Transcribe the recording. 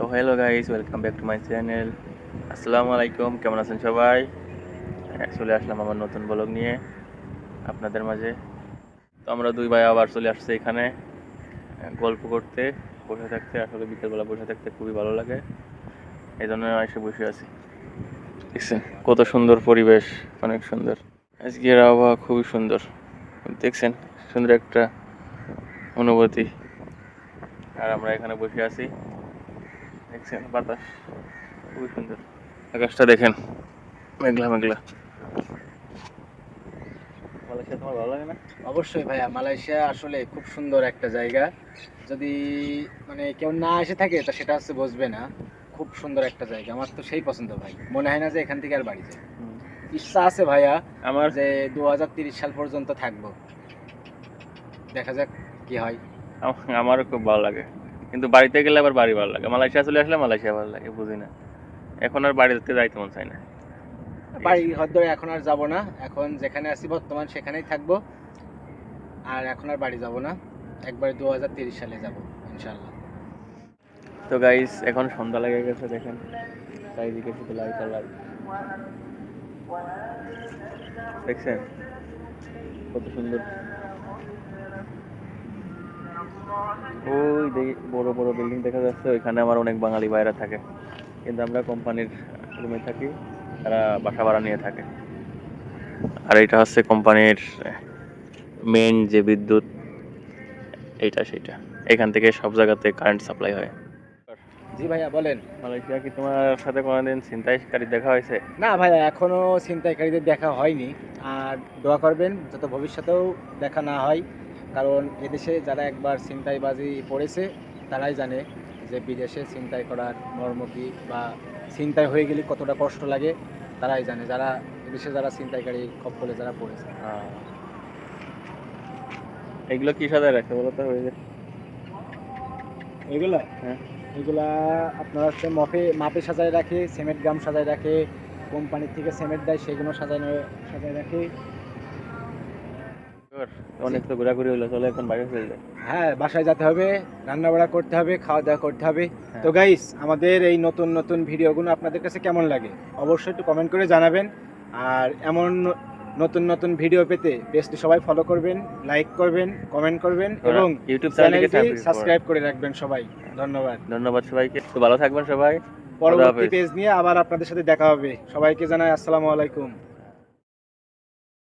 তো hello guys welcome back to my channel আসসালামু আলাইকুম কেমন আছেন সবাই? হ্যাঁ, চলে আসলাম আমার নতুন ব্লগ নিয়ে আপনাদের মাঝে। তো আমরা দুই ভাই আবার চলে আসছে এখানে গল্প করতে বসে থাকতে। আসলে বিকেলবেলা বসে থাকতে খুবই ভালো লাগে। এই জন্য এসে বসে আছি। দেখছেন কত সুন্দর পরিবেশ অনেক সুন্দর। আজকের আবহাওয়া খুবই সুন্দর। দেখছেন সুন্দর একটা অনুভূতি। আর আমরা এখানে বসে আছি। দেখছেন বাতাস খুবই সুন্দর। আকাশটা দেখেন মেঘলা মেঘলা। মালয়েশিয়া তোমার ভালো লাগে না? অবশ্যই ভাইয়া মালয়েশিয়া আসলে খুব সুন্দর একটা জায়গা। যদি মানে কেউ না এসে থাকে তা সেটা হচ্ছে বুঝবে না। খুব সুন্দর একটা জায়গা আমার তো সেই পছন্দ ভাই। মনে হয় না যে এখান থেকে আর বাড়ি যায় ইচ্ছা আছে ভাইয়া আমার যে দু সাল পর্যন্ত থাকব। দেখা যাক কি হয়। আমারও খুব ভালো লাগে। কিন্তু বাড়িতে গেলে আবার বাড়ি ভালো লাগে। মালয়েশিয়া চলে আসলে মালয়েশিয়া ভালো লাগে বুঝি না। এখন আর বাড়িতে যাইতে মন চাই না। বাড়ি হয়তো এখন আর যাব না। এখন যেখানে আছি বর্তমান সেখানেই থাকব। আর এখন আর বাড়ি যাব না। একবারে দু সালে যাব ইনশাল্লাহ তো গাইস এখন সন্ধ্যা লেগে গেছে দেখেন। চারিদিকে শুধু লাইট আর লাইট দেখছেন? কত সুন্দর। ওই দেখি বড় বড় বিল্ডিং দেখা যাচ্ছে ওইখানে আমার অনেক বাঙালি ভাইরা থাকে। কিন্তু আমরা কোম্পানির রুমে থাকি তারা বাসা ভাড়া নিয়ে থাকে। আর এটা হচ্ছে কোম্পানির মেন যে বিদ্যুৎ এইটা সেটা এখান থেকে সব জায়গাতে কারেন্ট সাপ্লাই হয়। জি ভাইয়া বলেন। মালয়েশিয়া কি তোমার সাথে কোনোদিন ছিনতাইকারী দেখা হয়েছে? না ভাইয়া এখনও ছিনতাইকারীদের দেখা হয়নি। আর দোয়া করবেন যত ভবিষ্যতেও দেখা না হয় কারণ এদেশে যারা একবার ছিনতাইবাজি পড়েছে তারাই জানে যে বিদেশে ছিনতাই করার মর্ম কী বা ছিনতাই হয়ে গেলে কতটা কষ্ট লাগে তারাই জানে। যারা এদেশে যারা ছিনতাইকারী কপ্পলে যারা পড়েছে। আহ। এগুলো কি সাজায় রাখে বলো তো? হয়ে যায় এগুলো? হ্যাঁ। এগুলা আপনার হচ্ছে মাপে মাপে সাজায় রাখে সিমেন্ট গাম সাজায় রাখে কোম্পানির থেকে সিমেন্ট দেয় সেগুলো সাজানো সাজায় রাখে। অনেক তো ঘোরাঘুরি হলো চলো এখন বাইরে চলে যায় হ্যাঁ বাসায় যেতে হবে রান্না বাড়া করতে হবে খাওয়া দাওয়া করতে হবে। হ্যাঁ। তো গাইস আমাদের এই নতুন নতুন ভিডিওগুলো আপনাদের কাছে কেমন লাগে? অবশ্যই একটু কমেন্ট করে জানাবেন। আর এমন নতুন নতুন ভিডিও পেতে বেশি সবাই ফলো করবেন লাইক করবেন কমেন্ট করবেন এবং ইউটিউব চ্যানেলটি সাবস্ক্রাইব করে রাখবেন সবাই। ধন্যবাদ। ধন্যবাদ সবাইকে। তো ভালো থাকবেন সবাই। পরবর্তী পেজ নিয়ে আবার আপনাদের সাথে দেখা হবে। সবাইকে জানাই আসসালামু আলাইকুম।